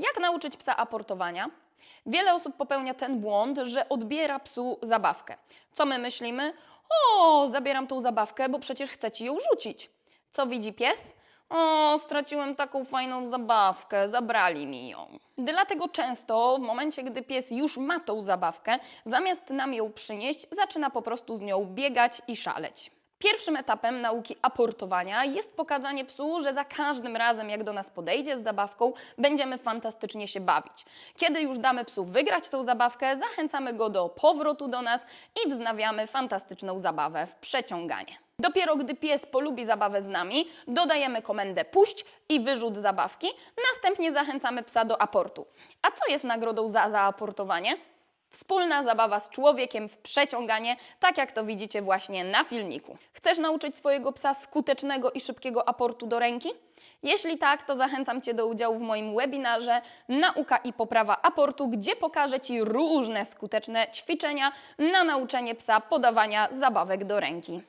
Jak nauczyć psa aportowania? Wiele osób popełnia ten błąd, że odbiera psu zabawkę. Co my myślimy? O, zabieram tą zabawkę, bo przecież chcę ci ją rzucić. Co widzi pies? O, straciłem taką fajną zabawkę, zabrali mi ją. Dlatego często w momencie, gdy pies już ma tą zabawkę, zamiast nam ją przynieść, zaczyna po prostu z nią biegać i szaleć. Pierwszym etapem nauki aportowania jest pokazanie psu, że za każdym razem, jak do nas podejdzie z zabawką, będziemy fantastycznie się bawić. Kiedy już damy psu wygrać tą zabawkę, zachęcamy go do powrotu do nas i wznawiamy fantastyczną zabawę w przeciąganie. Dopiero gdy pies polubi zabawę z nami, dodajemy komendę puść i wyrzut zabawki, następnie zachęcamy psa do aportu. A co jest nagrodą za zaaportowanie? Wspólna zabawa z człowiekiem w przeciąganie, tak jak to widzicie właśnie na filmiku. Chcesz nauczyć swojego psa skutecznego i szybkiego aportu do ręki? Jeśli tak, to zachęcam Cię do udziału w moim webinarze Nauka i poprawa aportu, gdzie pokażę Ci różne skuteczne ćwiczenia na nauczenie psa podawania zabawek do ręki.